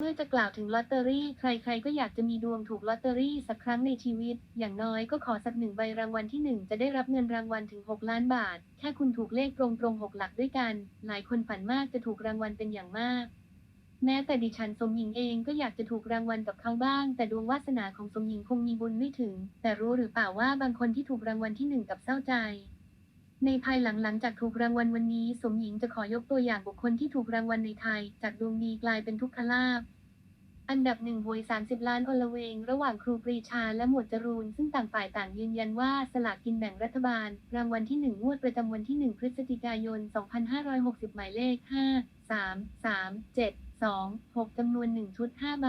เมื่อจะกล่าวถึงลอตเตอรี่ ใครๆก็อยากจะมีดวงถูกลอตเตอรี่สักครั้งในชีวิต อย่างน้อยก็ขอสักหนึ่งใบรางวัลที่หนึ่งจะได้รับเงินรางวัลถึง 6 ล้านบาท แค่คุณถูกเลขตรงๆ 6 หลักด้วยกัน หลายคนฝันมากจะถูกรางวัลเป็นอย่างมากแม้แต่ดิฉันสมหญิงเองก็อยากจะถูกรางวัลกับเขาบ้าง แต่ดวงวาสนาของสมหญิงคงมีบุญไม่ถึง แต่รู้หรือเปล่าว่าบางคนที่ถูกรางวัลที่หนึ่งกับเศร้าใจ ในภายหลังหลังจากถูกรางวัลวันนี้ สมหญิงจะขอยกตัวอย่างบุคคลที่ถูกรางวัลในไทย จากดวงดีกลายเป็นทุกขลาภอันดับหนึ่งหวย30 ล้านอลเวง ระหว่างครูปรีชาและหมวดจรูน ซึ่งต่างฝ่ายต่างยืนยันว่าสลากกินแบ่งรัฐบาล รางวัลที่ 1 งวดประจำวันที่ 1 พฤศจิกายน 2560 หมายเลข 5 3 3 7 2 6จำนวน 1 ชุด 5 ใบ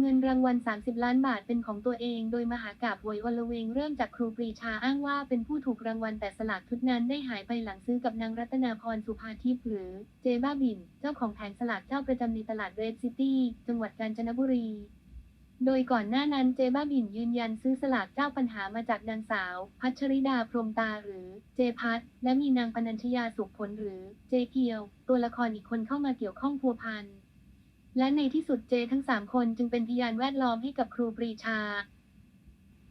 เงินรางวัล 30 ล้านบาทเป็นของตัวเอง โดยมหากาบหวยอลเวงเริ่มจากครูปรีชาอ้างว่าเป็นผู้ถูกรางวัลแต่สลากชุดนั้นได้หายไปหลังซื้อกับนางรัตนาพรสุภาทิพย์หรือเจบ้าบิน เจ้าของแผงสลากเจ้าประจำในตลาดเรดซิตี้จังหวัดกาญจนบุรี โดยก่อนหน้านั้นเจบ้าบินยืนยันซื้อสลากเจ้าปัญหามาจากนางสาว พัชริดาพรหมตาหรือเจพัทและมีนางปนัญชยาสุขผลหรือเจเพียว ตัวละครอีกคนเข้ามาเกี่ยวข้องพัวพัน และในที่สุดเจทั้งสามคนจึงเป็นพยานแวดล้อมให้กับครูปรีชา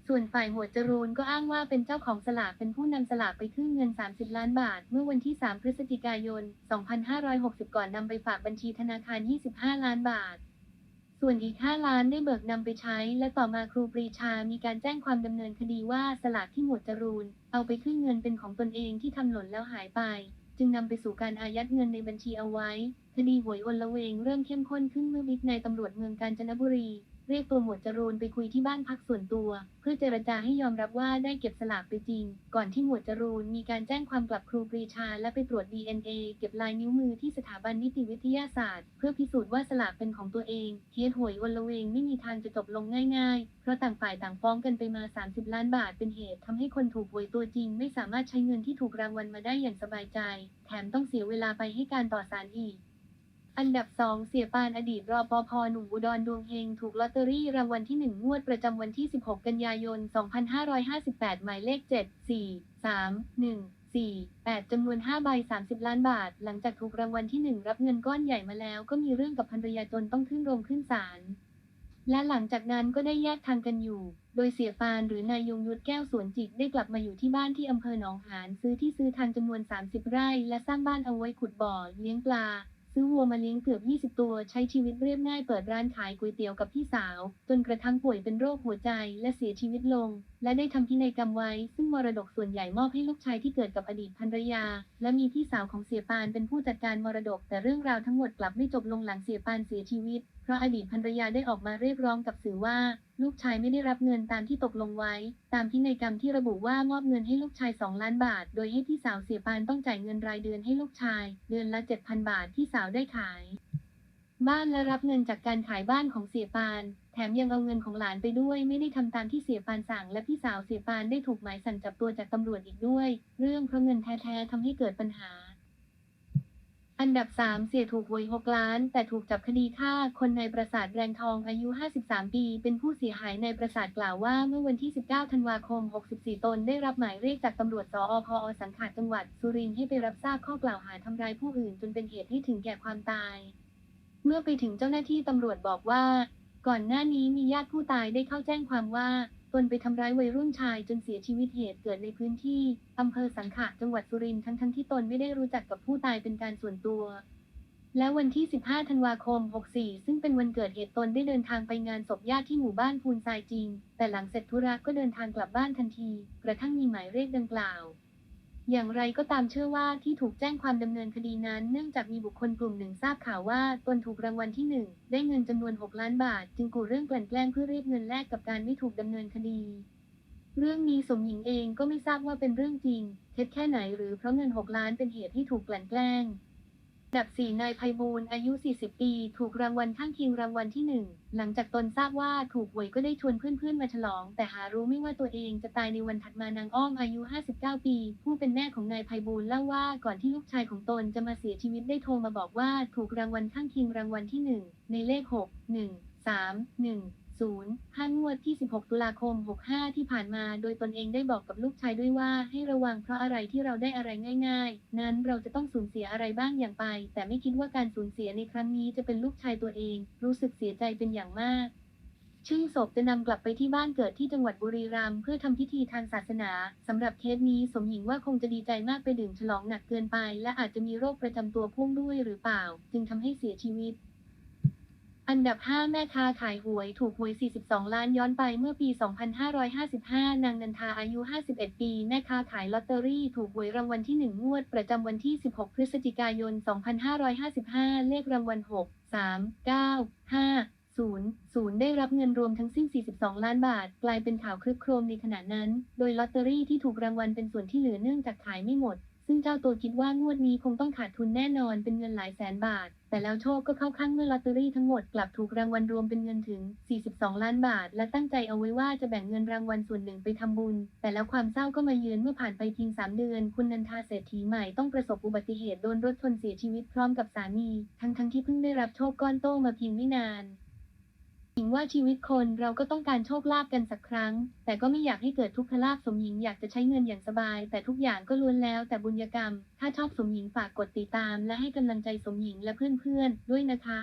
ส่วนฝ่ายหัวจรูนก็อ้างว่าเป็นเจ้าของสลากเป็นผู้นำสลากไปขึ้นเงิน 30 ล้านบาท เมื่อวันที่ 3 พฤศจิกายน 2560 ก่อนนำไปฝากบัญชีธนาคาร 25 ล้านบาท ส่วนอีก 5 ล้านได้เบิกนำไปใช้ และต่อมาครูปรีชา มีการแจ้งความดำเนินคดีว่าสลากที่หมวดจรูน เอาไปขึ้นเงินเป็นของตนเองที่ทำหล่นแล้วหายไป จึงนำไปสู่การอายัดเงินในบัญชีเอาไว้ คดีหวยอลละเวงเริ่มเข้มข้นขึ้นเมื่อบิ๊กนายตำรวจเมืองกาญจนบุรี เรียกตัวหมวดจรูนไปคุยที่บ้านพักส่วนตัว เพื่อเจรจาให้ยอมรับว่าได้เก็บสลากไปจริง ก่อนที่หมวดจรูนมีการแจ้งความกลับครูปรีชา และไปตรวจ DNA เก็บลายนิ้วมือที่สถาบันนิติวิทยาศาสตร์ เพื่อพิสูจน์ว่าสลากเป็นของตัวเองเคสหวยอลละเวงไม่มีทางจะจบลงง่ายๆ เพราะต่างฝ่ายต่างฟ้องกันไปมา 30 ล้านบาทเป็นเหตุทำให้คนถูกหวยตัวจริง ไม่สามารถใช้เงินที่ถูกรางวัลมาได้อย่างสบายใจ แถมต้องเสียเวลาไปให้การต่อศาลอีก อันดับ 2 เสียปานอดีตรอปภหนุ่มอุดรดวงเฮงถูกลอตเตอรี่รางวัลที่ 1 งวดประจำวันที่ 16 กันยายน 2558 หมายเลข 7 4 3 1 4 8จำนวน 5 ใบ 30 ล้านบาท หลังจากถูกรางวัลที่ 1 รับเงินก้อนใหญ่มาแล้วก็มีเรื่องกับภรรยาจนต้องขึ้นโรงขึ้นศาล และหลังจากนั้นก็ได้แยกทางกันอยู่ โดยเสียปานหรือนายยงยุทธแก้วสวนจิตได้กลับมาอยู่ที่บ้านที่อำเภอหนองหานซื้อที่ซื้อทางจำนวน 30 ไร่ และสร้างบ้านเอาไว้ขุดบ่อ เลี้ยงปลา ซื้อวัวมาเลี้ยงเกือบ 20 ตัว ใช้ชีวิตเรียบง่ายเปิดร้านขายก๋วยเตี๋ยวกับพี่สาว จนกระทั่งป่วยเป็นโรคหัวใจและเสียชีวิตลง และได้ทำพินัยกรรมไว้ ซึ่งมรดกส่วนใหญ่มอบให้ลูกชายที่เกิดกับอดีตภรรยา และมีพี่สาวของเสียปานเป็นผู้จัดการมรดก แต่เรื่องราวทั้งหมดกลับไม่จบลงหลังเสียปานเสียชีวิต เพราะอดีตภรรยาได้ออกมาเรียกร้องกับสื่อว่า ลูกชายไม่ได้รับเงินตามที่ตกลงไว้ ตามพินัยกรรมที่ระบุว่ามอบเงินให้ลูกชาย 2 ล้านบาท โดยให้พี่สาวเสียปานต้องจ่ายเงินรายเดือนให้ลูกชาย เดือนละ7,000 บาทที่สาวได้ขาย บ้านและรับเงินจากการขายบ้านของเสียปาน แถมยังเอาเงินของหลานไปด้วย ไม่ได้ทำตามที่เสียปานสั่ง และพี่สาวเสียปานได้ถูกหมายสั่งจับตัวจากตำรวจอีกด้วย เรื่องเพราะเงินแท้ๆทำให้เกิดปัญหา อันดับ 3 เสียถูกหวย 6 ล้าน แต่ถูกจับคดีฆ่า คนในประสาทแรงทองอายุ 53 ปี เป็นผู้เสียหายในประสาทกล่าวว่า เมื่อวันที่ 19 ธันวาคม 64 ตนได้รับหมายเรียกจากตำรวจสอพอสังขารจังหวัด สุรินทร์ให้ไปรับทราบข้อกล่าวหาทำร้ายผู้อื่นจนเป็นเหตุให้ถึงแก่ความตาย เมื่อไปถึงเจ้าหน้าที่ตำรวจบอกว่า ก่อนหน้านี้มีญาติผู้ตายได้เข้าแจ้งความว่า ตนไปทำร้ายวัยรุ่นชายจนเสียชีวิตเหตุเกิดในพื้นที่อำเภอสังขะจังหวัดสุรินทร์ทั้งๆที่ตนไม่ได้รู้จักกับผู้ตายเป็นการส่วนตัว และวันที่ 15 ธันวาคม 64 ซึ่งเป็นวันเกิดเหตุตนได้เดินทางไปงานศพญาติที่หมู่บ้านพูนทรายจริง แต่หลังเสร็จธุระก็เดินทางกลับบ้านทันที กระทั่งมีหมายเรียกดังกล่าว อย่างไรก็ตามเชื่อว่าที่ถูกแจ้งความดำเนินคดีนั้น เนื่องจากมีบุคคลกลุ่มหนึ่งทราบข่าวว่าตนถูกรางวัลที่หนึ่งได้เงินจำนวน 6 ล้านบาท จึงกู่เรื่องกลั่นแกล้งเพื่อเรียกเงินแลกกับการไม่ถูกดำเนินคดี เรื่องนี้สมหญิงเองก็ไม่ทราบว่าเป็นเรื่องจริง เท็จแค่ไหนหรือเพราะเงิน 6 ล้านเป็นเหตุที่ถูกกลั่นแกล้ง อันดับ4นายไพบูลอายุ 40 ปี ถูกรางวัลข้างเคียงรางวัลที่ 1 หลังจากตนทราบว่าถูกหวยก็ได้ชวนเพื่อนๆมาฉลอง แต่หารู้ไม่ว่าตัวเองจะตายในวันถัดมานางอ้อมอายุ 59 ปี ผู้เป็นแม่ของนายไพบูลเล่าว่าก่อนที่ลูกชายของตนจะมาเสียชีวิตได้โทรมาบอกว่าถูกรางวัลข้างเคียงรางวัลที่ 1 ในเลข 6 1 3 1 0ห้างวดที่ 16 ตุลาคม 65 ที่ผ่านมา โดยตนเองได้บอกกับลูกชายด้วยว่าให้ระวังเพราะอะไรที่เราได้อะไรง่าย ๆ นั้นเราจะต้องสูญเสียอะไรบ้างอย่างไป แต่ไม่คิดว่าการสูญเสียในครั้งนี้จะเป็นลูกชายตัวเอง รู้สึกเสียใจเป็นอย่างมากซึ่งศพจะนำกลับไปที่บ้านเกิดที่จังหวัดบุรีรัมย์เพื่อทำพิธีทางศาสนาสำหรับเคสนี้สมหญิงว่าคงจะดีใจมากไปดื่มฉลองหนักเกินไป และอาจจะมีโรคประจำตัวพ่วงด้วยหรือเปล่า จึงทำให้เสียชีวิต อันดับ 5 แม่ค้าขายหวยถูกหวย 42 ล้านย้อนไปเมื่อปี 2555 นางนันทาอายุ 51 ปี แม่ค้าขายลอตเตอรี่ถูกหวยรางวัลที่ 1 งวด ประจำวันที่ 16 พฤศจิกายน 2555 เลขรางวัล 6 3 9 5 0 0 ได้รับเงินรวมทั้งสิ้น 42 ล้านบาท กลายเป็นข่าวคลึกโครมในขณะนั้น โดยลอตเตอรี่ที่ถูกรางวัลเป็นส่วนที่เหลือเนื่องจากขายไม่หมด ซึ่งเจ้าตัวคิดว่างวดนี้คงต้องขาดทุนแน่นอนเป็นเงินหลายแสนบาท แต่แล้วโชคก็เข้าข้างเมื่อลอตเตอรี่ทั้งหมดกลับถูกรางวัลรวมเป็นเงินถึง 42 ล้านบาท และตั้งใจเอาไว้ว่าจะแบ่งเงินรางวัลส่วนหนึ่งไปทำบุญ แต่แล้วความเศร้าก็มาเยือนเมื่อผ่านไปเพียง3เดือน คุณนันทาเศรษฐีใหม่ต้องประสบอุบัติเหตุโดนรถชนเสียชีวิตพร้อมกับสามี ทั้งๆที่เพิ่งได้รับโชคก้อนโตมาเพียงไม่นาน หญิงว่าชีวิตคนเราก็ต้องการโชคลาภกันสักครั้ง แต่ก็ไม่อยากให้เกิดทุกขลาภสมหญิงอยากจะใช้เงินอย่างสบาย แต่ทุกอย่างก็ล้วนแล้วแต่บุญกรรม ถ้าชอบสมหญิงฝากกดติดตาม และให้กำลังใจสมหญิงและเพื่อนๆด้วยนะคะ